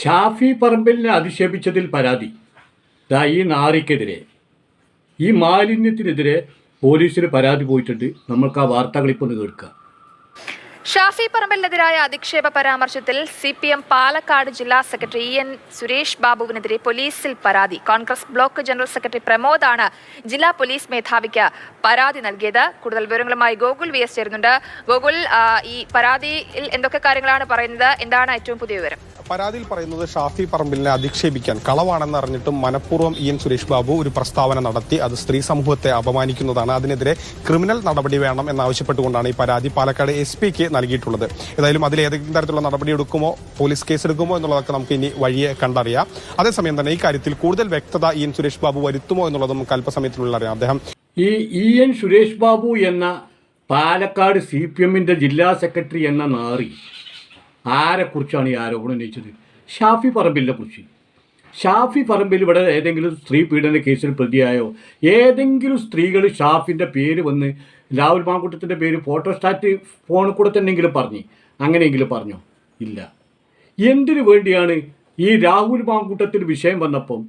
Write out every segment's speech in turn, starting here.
ഷാഫി പറമ്പലിനെ അധിക്ഷേപിച്ചതിൽ പരാതി. ഈ നാറിക്കെതിരെ. ഈ മാലിന്യത്തിനെതിരെ പോലീസിന് പരാതി പോയിട്ടുണ്ട്. നമ്മൾക്ക് ആ വാർത്തകൾ ഇപ്പോൾ ഒന്ന് കേൾക്കാം. ഷാഫി പറമ്പലിനെതിരായ അധിക്ഷേപ പരാമർശത്തിൽ സി പി എം പാലക്കാട് ജില്ലാ സെക്രട്ടറി ഇ എൻ സുരേഷ് ബാബുവിനെതിരെ പോലീസിൽ പരാതി. കോൺഗ്രസ് ബ്ലോക്ക് ജനറൽ സെക്രട്ടറി പ്രമോദാണ് ജില്ലാ പോലീസ് മേധാവിക്ക് പരാതി നൽകിയത്. കൂടുതൽ വിവരങ്ങളുമായി ഗോകുൽ വി എസ് ചേരുന്നുണ്ട്. ഗോകുൽ ഈ പരാതിയിൽ എന്തൊക്കെ കാര്യങ്ങളാണ് പറയുന്നത്? എന്താണ് ഏറ്റവും പുതിയ വിവരം? പരാതിയിൽ പറയുന്നത് ഷാഫി പറമ്പിലിനെ അധിക്ഷേപിക്കാൻ കളവാണെന്ന് അറിഞ്ഞിട്ടും മനഃപൂർവം ഇ എൻ സുരേഷ് ബാബു ഒരു പ്രസ്താവന നടത്തി അത് സ്ത്രീ സമൂഹത്തെ അപമാനിക്കുന്നതാണ്. അതിനെതിരെ ക്രിമിനൽ നടപടി വേണം എന്നാവശ്യപ്പെട്ടുകൊണ്ടാണ് ഈ പരാതി പാലക്കാട് എസ് പിക്ക് നൽകിയിട്ടുള്ളത്. ഏതായാലും അതിൽ ഏതെങ്കിലും തരത്തിലുള്ള നടപടി എടുക്കുമോ പോലീസ് കേസ് എടുക്കുമോ എന്നുള്ളതൊക്കെ നമുക്ക് ഇനി വഴിയെ കണ്ടറിയാം. അതേസമയം തന്നെ ഈ കാര്യത്തിൽ കൂടുതൽ വ്യക്തത ഇ എൻ സുരേഷ് ബാബു വരുത്തുമോ എന്നുള്ളതും നമുക്ക് അല്പസമയത്തിനുള്ള അറിയാം. അദ്ദേഹം ഈ ഇ എൻ സുരേഷ് ബാബു എന്ന പാലക്കാട് സി പി എമ്മിന്റെ ജില്ലാ സെക്രട്ടറി എന്ന നാറി ആരെക്കുറിച്ചാണ് ഈ ആരോപണം ഉന്നയിച്ചത്? ഷാഫി പറമ്പിലിനെ കുറിച്ച്. ഷാഫി പറമ്പിൽ ഇവിടെ ഏതെങ്കിലും സ്ത്രീ പീഡന കേസിൽ പ്രതിയായോ? ഏതെങ്കിലും സ്ത്രീകൾ ഷാഫിന്റെ പേര് വന്ന് രാഹുൽ മാങ്കുട്ടത്തിന്റെ പേര് ഫോട്ടോസ്റ്റാറ്റ് ഫോണിൽ കൂടെ തന്നെങ്കിലും പറഞ്ഞു അങ്ങനെയെങ്കിലും പറഞ്ഞോ? ഇല്ല. എന്തിനു വേണ്ടിയാണ് ഈ രാഹുൽ മാങ്കൂട്ടത്തിൽ വിഷയം വന്നപ്പം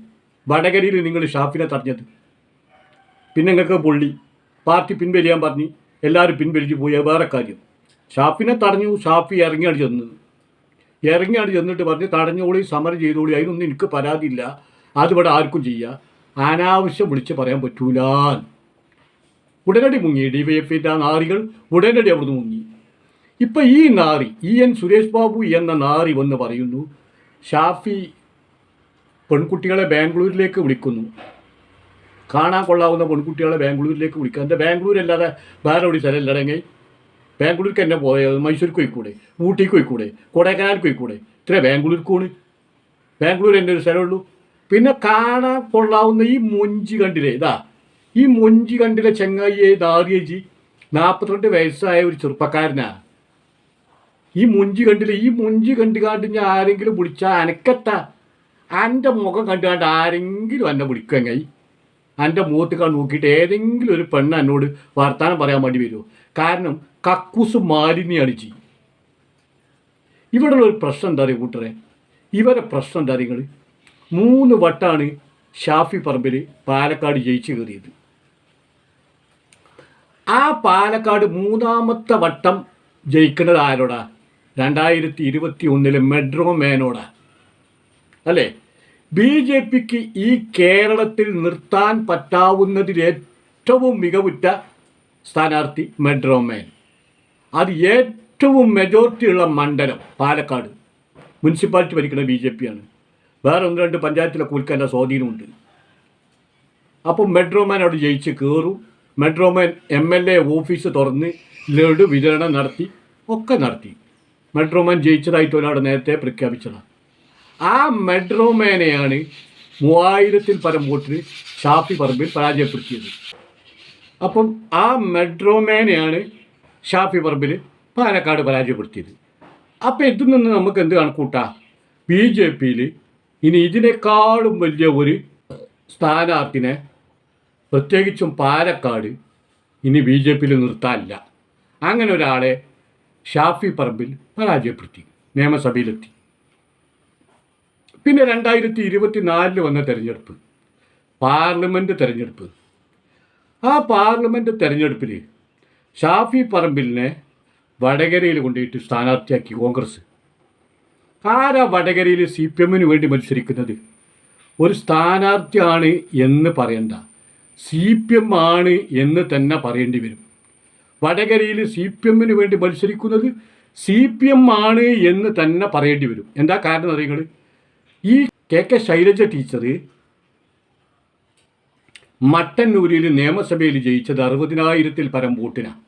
വടകരയിൽ നിങ്ങൾ ഷാഫിനെ തടഞ്ഞത്? പിന്നെ നിങ്ങൾക്ക് പൊള്ളി. പാർട്ടി പിൻവലിയാൻ പറഞ്ഞ് എല്ലാവരും പിൻവലിച്ച് പോയ വേറെ കാര്യം. ഷാഫിനെ തടഞ്ഞു ഷാഫി ഇറങ്ങിയാണ് ചെന്നത്. ഇറങ്ങിയാണ് ചെന്നിട്ട് പറഞ്ഞ് തടഞ്ഞോളി സമരം ചെയ്തോളി അതിനൊന്നും എനിക്ക് പരാതിയില്ല. അതിവിടെ ആർക്കും ചെയ്യുക അനാവശ്യം വിളിച്ച് പറയാൻ പറ്റൂല. ഉടനടി മുങ്ങി ഡി വൈ എഫിന്റെ ആ നാറികൾ ഉടനടി അവിടുന്ന് മുങ്ങി. ഇപ്പം ഈ നാറി ഇ എൻ സുരേഷ് ബാബു എന്ന നാറി വന്ന് പറയുന്നു ഷാഫി പെൺകുട്ടികളെ ബാംഗ്ലൂരിലേക്ക് വിളിക്കുന്നു. കാണാൻ കൊള്ളാവുന്ന പെൺകുട്ടികളെ ബാംഗ്ലൂരിലേക്ക് വിളിക്കുക. എന്റെ ബാംഗ്ലൂരല്ലാതെ വേറെ എവിടെ സ്ഥലമില്ലടെങ്കിൽ ബാംഗ്ലൂർക്ക് എന്നെ പോയത് മൈസൂർക്ക് പോയിക്കൂടെ ഊട്ടിക്ക് പോയിക്കൂടെ കൊടൈക്കനാലിക്ക് പോയിക്കൂടെ ഇത്ര ബാംഗ്ലൂർക്ക് പോണ് ബാംഗ്ലൂർ എന്റെ ഒരു സ്ഥലമുള്ളൂ. പിന്നെ കാണാൻ കൊള്ളാവുന്ന ഈ മൊഞ്ചി കണ്ടിലെ ഇതാ ഈ മൊഞ്ചി കണ്ടിലെ ചെങ്ങായിയെ ദാറിയേജി നാൽപ്പത്തിരണ്ട് വയസ്സായ ഒരു ചെറുപ്പക്കാരനാ. ഈ മൊഞ്ചി കണ്ടില്ല? ഈ മൊഞ്ചി കണ്ടു കാണ്ട് ഞാൻ ആരെങ്കിലും വിളിച്ചാൽ അനക്കത്ത. എന്റെ മുഖം കണ്ടുകാണ്ട് ആരെങ്കിലും എന്നെ വിളിക്കുമെങ്കിൽ എന്റെ മുഖത്ത് കണ്ട് നോക്കിയിട്ട് ഏതെങ്കിലും ഒരു പെണ്ണ് എന്നോട് വർത്തമാനം പറയാൻ വേണ്ടി വരുമോ കാരണം കക്കൂസ് മാലിന്യാണ് ചെയ്യും ഇവിടെയുള്ള ഒരു പ്രശ്നം എന്താ അറിയുക കൂട്ടറെ ഇവരെ പ്രശ്നം എന്താ നിങ്ങൾ മൂന്ന് വട്ടാണ് ഷാഫി പറമ്പിൽ പാലക്കാട് ജയിച്ചു കയറിയത്. ആ പാലക്കാട് മൂന്നാമത്തെ വട്ടം ജയിക്കുന്നത് ആരോടാ? രണ്ടായിരത്തി ഇരുപത്തി ഒന്നിലെ മെഡ്രോ മേനോടാ. അല്ലേ? ബി ജെ പിക്ക് ഈ കേരളത്തിൽ നിർത്താൻ പറ്റാവുന്നതിൽ ഏറ്റവും മികവുറ്റ സ്ഥാനാർത്ഥി മെഡ്രോ മേൻ. അത് ഏറ്റവും മെജോറിറ്റി ഉള്ള മണ്ഡലം പാലക്കാട്. മുനിസിപ്പാലിറ്റി ഭരിക്കുന്ന ബി ജെ പിയാണ് വേറെ ഒന്ന് രണ്ട് പഞ്ചായത്തിലൊക്കെ കൂൽക്കാന്റെ സ്വാധീനമുണ്ട്. അപ്പോൾ മെഡ്രോമാൻ അവിടെ ജയിച്ച് കയറും metroman M L A office തുറന്ന് ലഡു വിതരണം നടത്തി ഒക്കെ നടത്തി. മെഡ്രോമാൻ ജയിച്ചതായിട്ട് ഒരാൾ നേരത്തെ പ്രഖ്യാപിച്ചതാണ്. ആ മെഡ്രോമാനെയാണ് മൂവായിരത്തിൽ പരം വോട്ടിന് ഷാഫി പറമ്പിൽ പരാജയപ്പെടുത്തിയത്. അപ്പം ആ മെട്രോമാനെയാണ് ഷാഫി പറമ്പിൽ പാലക്കാട് പരാജയപ്പെടുത്തിയത്. അപ്പം ഇതിൽ നിന്ന് നമുക്ക് എന്ത് കണക്കൂട്ടാം ബി ജെ പിയിൽ ഇനി ഇതിനേക്കാളും വലിയ ഒരു സ്ഥാനാർത്ഥിനെ പ്രത്യേകിച്ചും പാലക്കാട് ഇനി ബി ജെ പിയിൽ നിർത്താനില്ല. അങ്ങനെ ഒരാളെ ഷാഫി പറമ്പിൽ പരാജയപ്പെടുത്തി നിയമസഭയിലെത്തി. പിന്നെ രണ്ടായിരത്തി ഇരുപത്തി നാലിൽ വന്ന തെരഞ്ഞെടുപ്പ് പാർലമെന്റ് തെരഞ്ഞെടുപ്പ്. ആ പാർലമെന്റ് തെരഞ്ഞെടുപ്പിൽ ഷാഫി പറമ്പിലിനെ വടകരയിൽ കൊണ്ടുപോയിട്ട് സ്ഥാനാർത്ഥിയാക്കി കോൺഗ്രസ്. ആരാ വടകരയിൽ സി പി എമ്മിന് വേണ്ടി മത്സരിക്കുന്നത്? ഒരു സ്ഥാനാർത്ഥിയാണ് എന്ന് പറയണ്ട. സി പി എം ആണ് എന്ന് തന്നെ പറയേണ്ടി വരും. വടകരയിൽ സി പി എമ്മിന് വേണ്ടി മത്സരിക്കുന്നത് സി പി എം ആണ് എന്ന് തന്നെ പറയേണ്ടി വരും. എന്താ കാരണം അറിയുന്നത് ഈ കെ കെ ശൈലജ ടീച്ചർ മട്ടന്നൂരിൽ നിയമസഭയിൽ ജയിച്ചത് അറുപതിനായിരത്തിൽ പരം വോട്ടിനാണ്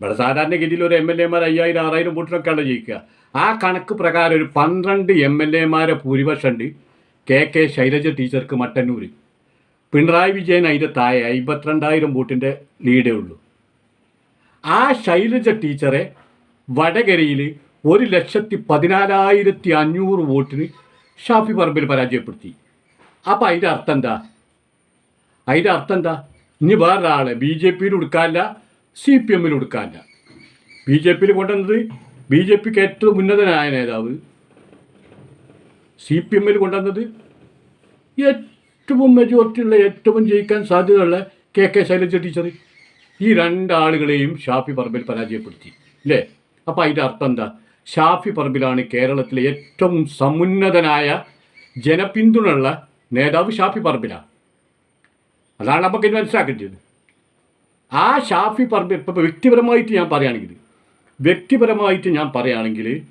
ഇവിടെ സാധാരണഗതിയിൽ ഒരു എം എൽ എമാർ അയ്യായിരം ആറായിരം വോട്ടിനൊക്കെയാണ് ജയിക്കുക. ആ കണക്ക് പ്രകാരം ഒരു പന്ത്രണ്ട് എം എൽ എമാരെ ഭൂരിപക്ഷമുണ്ട് കെ കെ ശൈലജ ടീച്ചർക്ക് മട്ടന്നൂർ പിണറായി വിജയൻ അതിന്റെ താഴെ അമ്പത്തിരണ്ടായിരം വോട്ടിന്റെ ലീഡേ ഉള്ളൂ. ആ ശൈലജ ടീച്ചറെ വടകരയിൽ ഒരു ലക്ഷത്തി പതിനാലായിരത്തി അഞ്ഞൂറ് വോട്ടിന് ഷാഫി പറമ്പിൽ പരാജയപ്പെടുത്തി. അപ്പം അതിന്റെ അർത്ഥം എന്താ? അതിന്റെ അർത്ഥം എന്താ? ഇനി വേറൊരാളെ ബി ജെ പിയിൽ കൊടുക്കാനില്ല സി പി എമ്മിൽ കൊടുക്കാനില്ല ബി ജെ പിയിൽ കൊണ്ടുവന്നത് ബി ജെ പിക്ക് ഏറ്റവും ഉന്നതനായ നേതാവ് സി പി എമ്മിൽ കൊണ്ടുവന്നത് ഏറ്റവും മെജോറിറ്റി ഉള്ള ഏറ്റവും ജയിക്കാൻ സാധ്യതയുള്ള കെ കെ ശൈലജ ടീച്ചർ. ഈ രണ്ടാളുകളെയും ഷാഫി പറമ്പിൽ പരാജയപ്പെടുത്തി അല്ലേ? അപ്പോൾ അതിന്റെ അർത്ഥം എന്താ? ഷാഫി പറമ്പിലാണ് കേരളത്തിലെ ഏറ്റവും സമുന്നതനായ ജനപിന്തുണയുള്ള നേതാവ് ഷാഫി പറമ്പിലാണ് അതാണ് നമുക്ക് ഇത് മനസ്സിലാക്കേണ്ടത്. ആ ഷാഫി പറമ്പിൽ ഇപ്പോൾ വ്യക്തിപരമായിട്ട് ഞാൻ പറയുകയാണെങ്കിൽ വ്യക്തിപരമായിട്ട് ഞാൻ പറയുകയാണെങ്കിൽ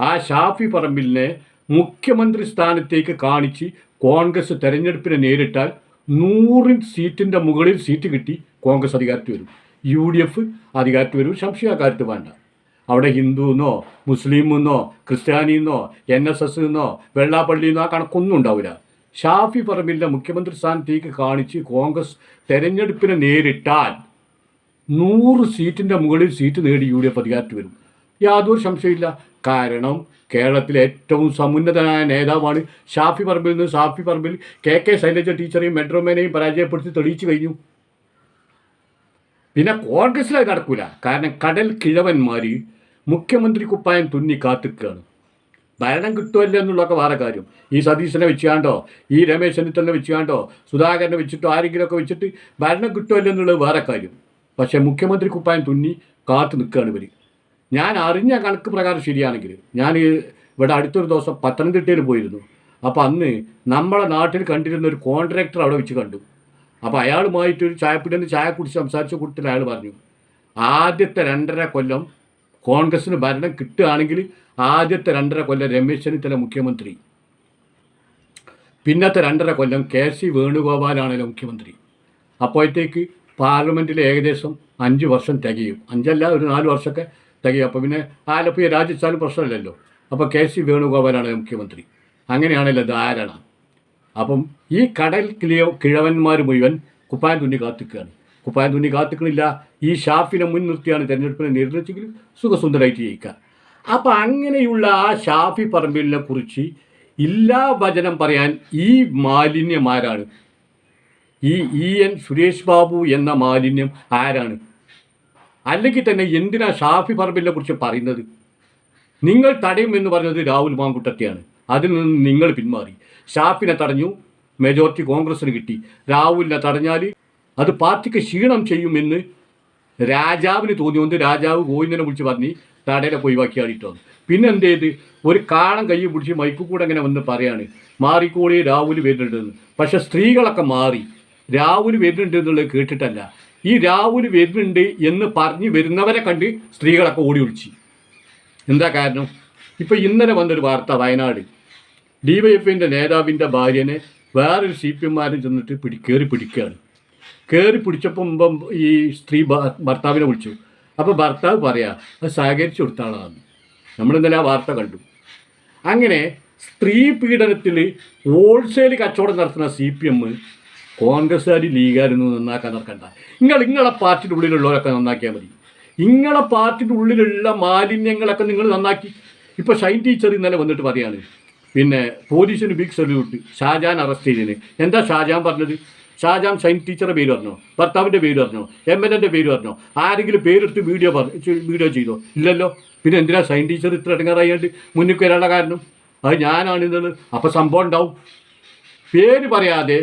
ആ ഷാഫി പറമ്പിലിനെ മുഖ്യമന്ത്രി സ്ഥാനത്തേക്ക് കാണിച്ച് കോൺഗ്രസ് തെരഞ്ഞെടുപ്പിനെ നേരിട്ടാൽ നൂറിൻ സീറ്റിന്റെ മുകളിൽ സീറ്റ് കിട്ടി കോൺഗ്രസ് അധികാരത്തിൽ വരും. യു ഡി എഫ് അധികാരത്തിൽ വരും. സംശയക്കാരത്ത് വേണ്ട. അവിടെ ഹിന്ദു എന്നോ മുസ്ലിം എന്നോ ക്രിസ്ത്യാനി എന്നോ എൻ എസ് എസ് എന്നോ വെള്ളാപ്പള്ളി എന്നോ ആ കണക്കൊന്നും ഉണ്ടാവില്ല. ഷാഫി പറമ്പിലിന്റെ മുഖ്യമന്ത്രി സ്ഥാനത്തേക്ക് കാണിച്ച് കോൺഗ്രസ് തെരഞ്ഞെടുപ്പിനെ നേരിട്ടാൽ നൂറ് സീറ്റിന്റെ മുകളിൽ സീറ്റ് നേടി യു ഡി എഫ് അധികാരത്തിൽ വരും. യാതൊരു സംശയമില്ല കാരണം കേരളത്തിലെ ഏറ്റവും സമുന്നതനായ നേതാവാണ് ഷാഫി പറമ്പിൽ നിന്ന് ഷാഫി പറമ്പിൽ കെ കെ ശൈലജ ടീച്ചറെയും മെട്രോമേനെയും പരാജയപ്പെടുത്തി തെളിയിച്ചു കഴിഞ്ഞു. പിന്നെ കോൺഗ്രസ്സിൽ അത് നടക്കൂല. കാരണം കടൽ കിഴവന്മാർ മുഖ്യമന്ത്രി കുപ്പായം തുന്നി കാത്തിക്കുകയാണ് ഭരണം കിട്ടുമല്ലോ എന്നുള്ളതൊക്കെ വേറെ കാര്യം. ഈ സതീശനെ വെച്ചുകാണ്ടോ ഈ രമേശ് ചെന്നിത്തലിനെ വെച്ചുകാണ്ടോ സുധാകരനെ വെച്ചിട്ടോ ആരെങ്കിലുമൊക്കെ വെച്ചിട്ട് ഭരണം കിട്ടുമല്ലോ എന്നുള്ളത് വേറെ കാര്യം. പക്ഷേ മുഖ്യമന്ത്രി കുപ്പായം തുന്നി കാത്തു നിൽക്കുകയാണ് ഇവർ ഞാൻ അറിഞ്ഞ കണക്ക് പ്രകാരം ശരിയാണെങ്കിൽ ഞാൻ ഇവിടെ അടുത്തൊരു ദിവസം പത്തനംതിട്ടയിൽ പോയിരുന്നു. അപ്പോൾ അന്ന് നമ്മളെ നാട്ടിൽ കണ്ടിരുന്ന ഒരു കോൺട്രാക്ടർ അവിടെ വെച്ച് കണ്ടു. അപ്പോൾ അയാളുമായിട്ട് ഒരു ചായപ്പിടന്ന് ചായ കുടിച്ച് സംസാരിച്ച കൂട്ടത്തിൽ അയാൾ പറഞ്ഞു ആദ്യത്തെ രണ്ടര കൊല്ലം കോൺഗ്രസ്സിന് ഭരണം കിട്ടുകയാണെങ്കിൽ ആദ്യത്തെ രണ്ടര കൊല്ലം രമേശ് ചെന്നിത്തല മുഖ്യമന്ത്രി. പിന്നത്തെ രണ്ടര കൊല്ലം കെ സി വേണുഗോപാലാണല്ലോ മുഖ്യമന്ത്രി. അപ്പോഴത്തേക്ക് പാർലമെന്റിൽ ഏകദേശം അഞ്ച് വർഷം തികയും. അഞ്ചല്ല ഒരു നാല് വർഷമൊക്കെ തികയും. അപ്പോൾ പിന്നെ ആലപ്പുഴ രാജിച്ചാലും പ്രശ്നമില്ലല്ലോ. അപ്പോൾ കെ സി വേണുഗോപാലാണ് മുഖ്യമന്ത്രി. അങ്ങനെയാണല്ലോ ധാരണ. അപ്പം ഈ കടൽ കിളിയ കിഴവന്മാർ മുഴുവൻ കുപ്പായം തുന്നി കാത്തിക്കുകയാണ്. കുപ്പായം തുന്നി കാത്തിക്കണില്ല ഈ ഷാഫിനെ മുൻനിർത്തിയാണ് തിരഞ്ഞെടുപ്പിനെ നേരിടുന്നെങ്കിൽ സുഖസുന്ദരമായിട്ട് ജയിക്കുക അപ്പോൾ അങ്ങനെയുള്ള ആ ഷാഫി പറമ്പിലിനെ കുറിച്ച് ഇല്ലാ വചനം പറയാൻ ഈ മാലിന്യമാരാണ്? ഈ ഇ എൻ സുരേഷ് ബാബു എന്ന മാലിന്യം ആരാണ്? അല്ലെങ്കിൽ തന്നെ എന്തിനാ ഷാഫി പറമ്പിലിനെ കുറിച്ച് പറയുന്നത്? നിങ്ങൾ തടയും എന്ന് പറഞ്ഞത് രാഹുൽ മാങ്കുട്ടത്തെയാണ്. അതിൽ നിന്ന് നിങ്ങൾ പിന്മാറി. ഷാഫിനെ തടഞ്ഞു. മെജോറിറ്റി കോൺഗ്രസിന് കിട്ടി. രാഹുലിനെ തടഞ്ഞാൽ അത് പാർട്ടിക്ക് ക്ഷീണം ചെയ്യുമെന്ന് രാജാവിന് തോന്നിയോണ്ട് രാജാവ് ഗോവിന്ദനെ വിളിച്ച് പറഞ്ഞ് തടയിലെ ഒഴിവാക്കി ആടിയിട്ടോ പിന്നെ എന്ത് ചെയ്ത്? ഒരു കാണം കൈ പിടിച്ച് മൈക്കു കൂടെ അങ്ങനെ വന്ന് പറയാണ് മാറിക്കോളി രാഹുൽ വരുന്നുണ്ടെന്ന്. പക്ഷെ സ്ത്രീകളൊക്കെ മാറി. രാഹുൽ വരുന്നുണ്ട് എന്നുള്ളത് കേട്ടിട്ടല്ല. ഈ രാഹുൽ വരുന്നുണ്ട് എന്ന് പറഞ്ഞ് വരുന്നവരെ കണ്ട് സ്ത്രീകളൊക്കെ ഓടി ഒളിച്ചു. എന്താ കാരണം? ഇപ്പോൾ ഇന്നലെ വന്നൊരു വാർത്ത വയനാട്. ഡി വൈ എഫിന്റെ നേതാവിന്റെ ഭാര്യനെ വേറൊരു സി പി എമ്മാരും ചെന്നിട്ട് പിടി കയറി പിടിക്കുകയാണ് കയറി പിടിച്ചപ്പം ഈ സ്ത്രീ ഭർത്താവിനെ വിളിച്ചു. അപ്പോൾ ഭർത്താവ് പറയാ അത് സഹകരിച്ചു കൊടുത്താണെന്ന് നമ്മളിന്നലെ ആ വാർത്ത കണ്ടു. അങ്ങനെ സ്ത്രീ പീഡനത്തിൽ ഹോൾസെയിൽ കച്ചവടം നടത്തുന്ന സി പി എം കോൺഗ്രസ്സുകാർ ലീഗായിരുന്നു നന്നാക്കാൻ നടക്കണ്ട. നിങ്ങൾ നിങ്ങളെ പാർട്ടിയുടെ ഉള്ളിലുള്ളവരൊക്കെ നന്നാക്കിയാൽ മതി. നിങ്ങളെ പാർട്ടിയുടെ ഉള്ളിലുള്ള മാലിന്യങ്ങളൊക്കെ നിങ്ങൾ നന്നാക്കി. ഇപ്പോൾ ഷൈൻ ടീച്ചർ ഇന്നലെ വന്നിട്ട് പറയാണ്. പിന്നെ പോലീസിന് ബിഗ് സല്യൂട്ട് ഷാജാൻ അറസ്റ്റ് ചെയ്തതിന് എന്താ ഷാജാൻ പറഞ്ഞത്? ഷാജാൻ ഷൈൻ ടീച്ചറെ പേര് പറഞ്ഞു ഭർത്താവിന്റെ പേര് പറഞ്ഞു എം എൽ എന്റെ പേര് പറഞ്ഞു. ആരെങ്കിലും പേരെടുത്ത് വീഡിയോ പറഞ്ഞു വീഡിയോ ചെയ്തോ? ഇല്ലല്ലോ. പിന്നെ എന്തിനാ ഷൈൻ ടീച്ചർ ഇത്ര ഇടങ്ങാറായിട്ട് മുന്നിൽ വരാനുള്ള കാരണം? അത് ഞാനാണ് ഇന്നത് അപ്പോൾ സംഭവം ഉണ്ടാവും. പേര് പറയാതെ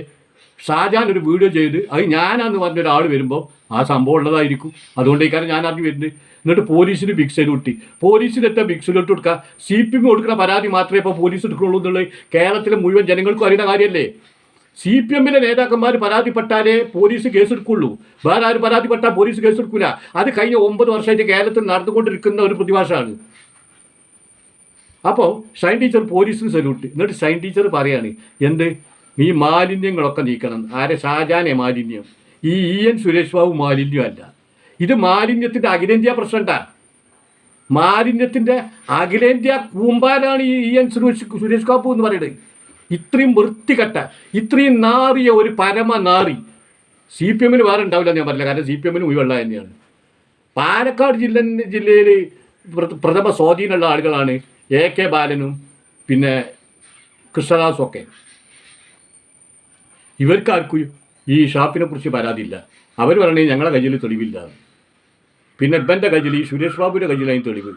ഷാജാൻ ഒരു വീഡിയോ ചെയ്ത് അത് ഞാനാന്ന് പറഞ്ഞ ഒരാൾ വരുമ്പോൾ ആ സംഭവം ഉള്ളതായിരിക്കും. അതുകൊണ്ട് ഇക്കാരം ഞാൻ അറിഞ്ഞു വരുന്നത്. എന്നിട്ട് പോലീസിന് ബിഗ് കിട്ടി പോലീസിന് എത്ര ബിഗ് സല്യൂട്ട് കൊടുക്കുക സി പി എം കൊടുക്കുന്ന പരാതി മാത്രമേ ഇപ്പോൾ പോലീസ് എടുക്കുള്ളൂ എന്നുള്ളത് കേരളത്തിലെ മുഴുവൻ ജനങ്ങൾക്കും അറിയുന്ന കാര്യമല്ലേ സി പി എമ്മിലെ നേതാക്കന്മാർ പരാതിപ്പെട്ടാലേ പോലീസ് കേസെടുക്കുള്ളൂ. വേറെ ആരും പരാതിപ്പെട്ടാൽ പോലീസ് കേസെടുക്കില്ല അത് കഴിഞ്ഞ ഒമ്പത് വർഷമായിട്ട് കേരളത്തിൽ നടന്നുകൊണ്ടിരിക്കുന്ന ഒരു പ്രതിഭാസമാണ് അപ്പോൾ ഷൈൻ ടീച്ചർ പോലീസിന് സല്യൂട്ട്. എന്നിട്ട് ഷൈൻ ടീച്ചർ പറയാണ് എന്ത്? ഈ മാലിന്യങ്ങളൊക്കെ നീക്കണം. ആരെ? ഷാജാനെ മാലിന്യം. ഈ ഇ എൻ സുരേഷ് ബാബു മാലിന്യമല്ല. ഇത് മാലിന്യത്തിന്റെ അഖിലേന്ത്യാ പ്രശ്നണ്ടാ. മാലിന്യത്തിന്റെ അഖിലേന്ത്യാ കൂമ്പാരാണ് ഈ ഇ എൻ സുരേഷ് സുരേഷ് ബാബു എന്ന് പറയുന്നത്. ഇത്രയും വൃത്തികെട്ട ഇത്രയും നാറിയ ഒരു പരമ നാറി സി പി എമ്മിന് വേറെ ഉണ്ടാവില്ല ഞാൻ പറഞ്ഞില്ല. കാരണം സി പി എമ്മിന് ഉയവെള്ള തന്നെയാണ്. പാലക്കാട് ജില്ല ജില്ലയിൽ പ്ര- പ്രഥമ സ്വാധീനമുള്ള ആളുകളാണ് എ കെ ബാലനും പിന്നെ കൃഷ്ണദാസും ഒക്കെ. ഇവർക്കാർക്കും ഈ ഷാപ്പിനെ കുറിച്ച് പരാതിയില്ല. അവർ പറയണേ ഞങ്ങളുടെ കയ്യിൽ തെളിവില്ല. പിന്നെ ഇബന്റെ കയ്യിൽ ഈ സുരേഷ് ബാബുവിന്റെ കയ്യിലായി തെളിവ്.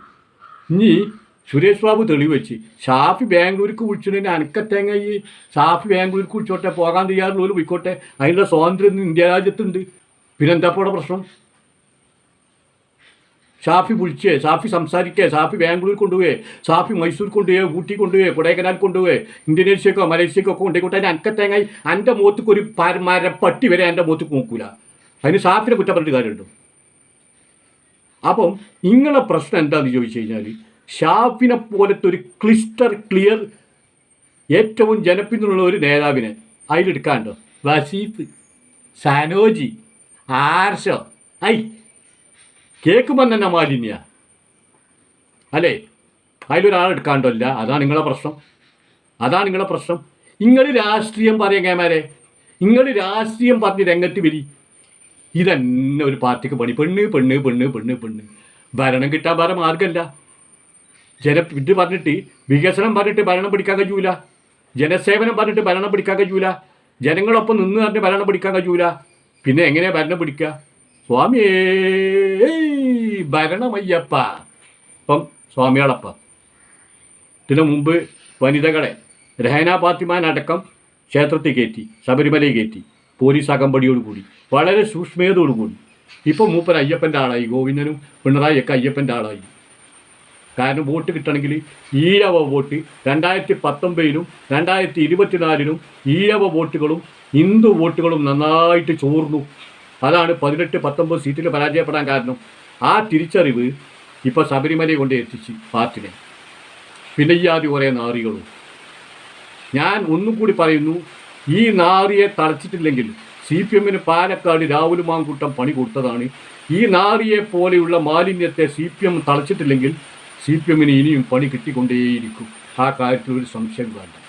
ഇനി സുരേഷ് ബാബു തെളിവ് വെച്ച് ഷാഫി ബാംഗ്ലൂർക്ക് വിളിച്ചിട്ട് അനക്കത്തേങ്ങ ഈ ഷാഫി ബാംഗ്ലൂർക്ക് വിളിച്ചോട്ടെ പോകാൻ തയ്യാറുള്ളവർ പോയിക്കോട്ടെ. അതിനുള്ള സ്വാതന്ത്ര്യം ഇന്ത്യ രാജ്യത്തുണ്ട്. പിന്നെന്താ ഇപ്പോൾ ഇവിടെ പ്രശ്നം? ഷാഫി വിളിച്ചേ ഷാഫി സംസാരിക്കേ ഷാഫി ബാംഗ്ലൂർ കൊണ്ടുപോയേ ഷാഫി മൈസൂർ കൊണ്ടുപോയേ ഊട്ടി കൊണ്ടുപോയേ കൊടൈക്കനാൽ കൊണ്ടുപോയേ ഇന്തോനേഷ്യക്കോ മലേഷ്യക്കോ ഒക്കെ കൊണ്ടുപോയിക്കോട്ടെ. അതിന് അനക്കത്തേങ്ങായി എന്റെ മുഖത്തേക്ക് ഒരു പട്ടി വരെ എന്റെ മുഖത്തേക്ക് നോക്കൂല. അതിന് ഷാഫിനെ കുറ്റം കാര്യമുണ്ടോ? അപ്പം ഇങ്ങളെ പ്രശ്നം എന്താണെന്ന് ചോദിച്ചു കഴിഞ്ഞാൽ ഷാഫിനെ പോലത്തെ ഒരു ക്ലിസ്റ്റർ ക്ലിയർ ഏറ്റവും ജനപിന്തുണയുള്ള ഒരു നേതാവിനെ അതിലെടുക്കാണ്ടോ വസീഫ് സാനോജി ആർഷ. ഐ കേൾക്കുമ്പോൾ തന്നെ മാലിന്യ. അല്ലേ? അതിലൊരാളെടുക്കാണ്ടല്ല അതാണ് നിങ്ങളെ പ്രശ്നം. അതാണ് നിങ്ങളെ പ്രശ്നം. നിങ്ങൾ രാഷ്ട്രീയം പറയാൻ കേമാരെ നിങ്ങൾ രാഷ്ട്രീയം പറഞ്ഞ് രംഗത്ത് വരി. ഇതന്നെ ഒരു പാർട്ടിക്ക് പണി. പെണ്ണ് പെണ്ണ് പെണ്ണ് പെണ്ണ് പെണ്ണ്. ഭരണം കിട്ടാൻ വേറെ മാർഗമല്ല ജന ഇത് പറഞ്ഞിട്ട് വികസനം പറഞ്ഞിട്ട് ഭരണം പിടിക്കാൻ കഴിയൂല. ജനസേവനം പറഞ്ഞിട്ട് ഭരണം പിടിക്കാൻ കഴിയൂല. ജനങ്ങളൊപ്പം നിന്ന് പറഞ്ഞ് ഭരണം പിടിക്കാൻ കഴിയൂല. പിന്നെ എങ്ങനെയാ ഭരണം പിടിക്കുക? സ്വാമിയേ ഭരണമയ്യപ്പ. ഇപ്പം സ്വാമികളപ്പ. ഇതിനു മുമ്പ് വനിതകളെ രഹന പാത്തിമാൻ അടക്കം ക്ഷേത്രത്തിൽ കയറ്റി ശബരിമലയിൽ കയറ്റി പോലീസ് അകമ്പടിയോടുകൂടി വളരെ സൂക്ഷ്മതയോടുകൂടി ഇപ്പോൾ മൂപ്പൻ അയ്യപ്പന്റെ ആളായി ഗോവിന്ദനും പിണറായിയൊക്കെ അയ്യപ്പന്റെ ആളായി. കാരണം വോട്ട് കിട്ടണമെങ്കിൽ ഈഴവ വോട്ട് രണ്ടായിരത്തി പത്തൊമ്പതിനും രണ്ടായിരത്തി ഇരുപത്തിനാലിനും ഈഴവ വോട്ടുകളും ഹിന്ദു വോട്ടുകളും നന്നായിട്ട് ചോർന്നു. അതാണ് പതിനെട്ട് പത്തൊമ്പത് സീറ്റിൽ പരാജയപ്പെടാൻ കാരണം. ആ തിരിച്ചറിവ് ഇപ്പോൾ ശബരിമലയെ കൊണ്ട് എത്തിച്ച് പാർട്ടിനെ. പിന്നെ ഈ ആദ്യം കുറേ നാറികളും. ഞാൻ ഒന്നും കൂടി പറയുന്നു ഈ നാറിയെ തളച്ചിട്ടില്ലെങ്കിൽ സി പി എമ്മിന് പാലക്കാട് രാഹുൽ മാങ്കൂട്ടം പണി കൊടുത്തതാണ്. ഈ നാറിയെ പോലെയുള്ള മാലിന്യത്തെ സി പി എം തളച്ചിട്ടില്ലെങ്കിൽ സി പി എമ്മിന് ഇനിയും പണി കിട്ടിക്കൊണ്ടേയിരിക്കും. ആ കാര്യത്തിൽ ഒരു സംശയം വേണ്ട.